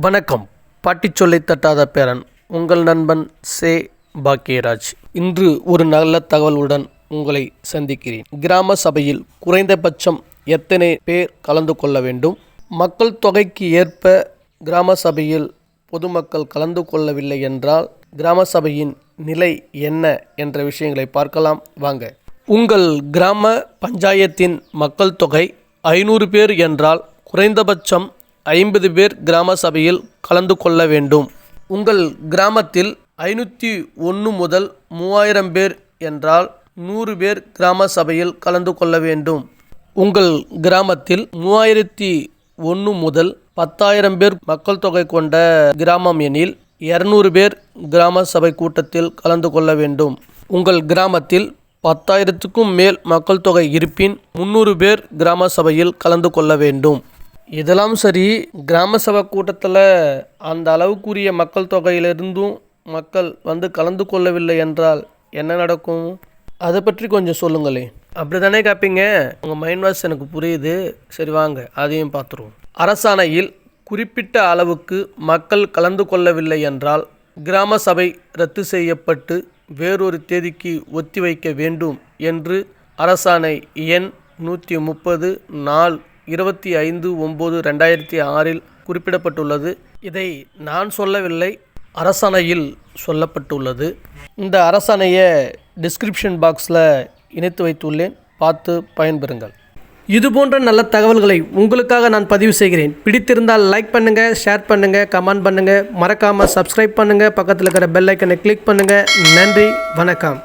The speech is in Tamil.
வணக்கம். பாட்டி சொல்லை தட்டாத பேரன் உங்கள் நண்பன் சே. பாக்கியராஜ். இன்று ஒரு நல்ல தகவலுடன் உங்களை சந்திக்கிறேன். கிராம சபையில் குறைந்தபட்சம் எத்தனை பேர் கலந்து கொள்ள வேண்டும்? மக்கள் தொகைக்கு ஏற்ப கிராம சபையில் பொதுமக்கள் கலந்து கொள்ளவில்லை என்றால் கிராம சபையின் நிலை என்ன என்ற விஷயங்களை பார்க்கலாம். வாங்க. உங்கள் கிராம பஞ்சாயத்தின் மக்கள் தொகை ஐநூறு பேர் என்றால் குறைந்தபட்சம் ஐம்பது பேர் கிராம சபையில் கலந்து கொள்ள வேண்டும். உங்கள் கிராமத்தில் ஐநூற்றி ஒன்று முதல் மூவாயிரம் பேர் என்றால் நூறு பேர் கிராம சபையில் கலந்து கொள்ள வேண்டும். உங்கள் கிராமத்தில் மூவாயிரத்தி ஒன்று முதல் பத்தாயிரம் பேர் மக்கள் தொகை கொண்ட கிராமம் எனில் இரநூறு பேர் கிராம சபை கூட்டத்தில் கலந்து கொள்ள வேண்டும். உங்கள் கிராமத்தில் பத்தாயிரத்துக்கும் மேல் மக்கள் தொகை இருப்பின் முந்நூறு பேர் கிராம சபையில் கலந்து கொள்ள வேண்டும். இதெல்லாம் சரி கிராம சபை கூட்டத்தில் அந்த அளவுக்குரிய மக்கள் தொகையிலிருந்தும் மக்கள் வந்து கலந்து கொள்ளவில்லை என்றால் என்ன நடக்கும்? அதை பற்றி கொஞ்சம் சொல்லுங்களேன். அப்படி தானே கேட்பீங்க உங்கள் மைண்ட் வாஷ் எனக்கு புரியுது. சரி வாங்க அதையும் பார்த்துருவோம். அரசாணையில் குறிப்பிட்ட அளவுக்கு மக்கள் கலந்து கொள்ளவில்லை என்றால் கிராம சபை ரத்து செய்யப்பட்டு வேறொரு தேதிக்கு ஒத்திவைக்க வேண்டும் என்று அரசாணை எண் நூற்றி முப்பது நாள் இருபத்தி ஐந்து ஒம்பது ரெண்டாயிரத்தி ஆறில் குறிப்பிடப்பட்டுள்ளது. இதை நான் சொல்லவில்லை அரசாணையில் சொல்லப்பட்டுள்ளது. இந்த அரசாணையை டிஸ்கிரிப்ஷன் பாக்ஸில் இணைத்து வைத்துள்ளேன். பார்த்து பயன்பெறுங்கள். இது போன்ற நல்ல தகவல்களை உங்களுக்காக நான் பதிவு செய்கிறேன். பிடித்திருந்தால் லைக் பண்ணுங்கள் ஷேர் பண்ணுங்கள் கமெண்ட் பண்ணுங்கள் மறக்காமல் சப்ஸ்கிரைப் பண்ணுங்கள் பக்கத்தில் இருக்கிற பெல் ஐக்கனை கிளிக் பண்ணுங்கள் நன்றி வணக்கம்.